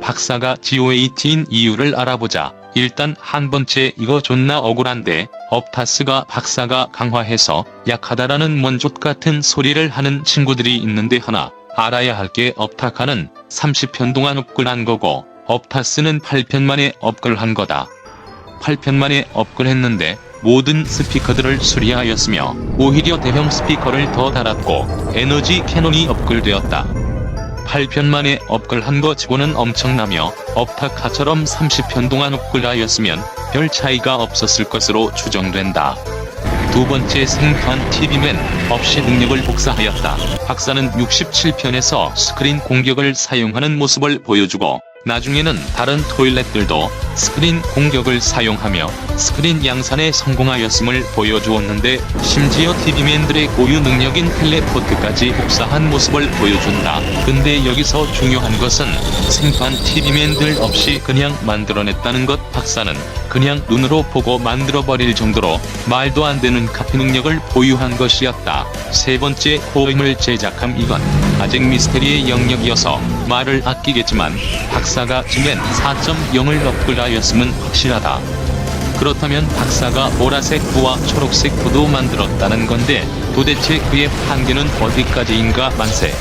박사가 GOAT인 이유를 알아보자. 일단 한 번째 이거 존나 억울한데 업타스가 박사가 강화해서 약하다라는 먼족 같은 소리를 하는 친구들이 있는데 하나 알아야 할 게 업타카는 30편 동안 업글한 거고 업타스는 8편 만에 업글한 거다. 8편 만에 업글했는데 모든 스피커들을 수리하였으며 오히려 대형 스피커를 더 달았고 에너지 캐논이 업글되었다. 8편 만에 업글 한 거 치고는 엄청나며 업타카처럼 30편 동안 업글하였으면 별 차이가 없었을 것으로 추정된다. 두 번째 생판 TV맨 없이 능력을 복사하였다. 박사는 67편에서 스크린 공격을 사용하는 모습을 보여주고 나중에는 다른 토일렛들도 스크린 공격을 사용하며 스크린 양산에 성공하였음을 보여주었는데 심지어 TV맨들의 고유 능력인 텔레포트까지 복사한 모습을 보여준다. 근데 여기서 중요한 것은 생판 TV맨들 없이 그냥 만들어냈다는 것 박사는 그냥 눈으로 보고 만들어버릴 정도로 말도 안 되는 카피 능력을 보유한 것이었다. 세 번째 호임을 제작함 이건 아직 미스테리의 영역이어서 말을 아끼겠지만 박사가 지멘 4.0을 업글하였음은 확실하다. 그렇다면 박사가 보라색 부와 초록색 부도 만들었다는 건데 도대체 그의 한계는 어디까지인가 만세.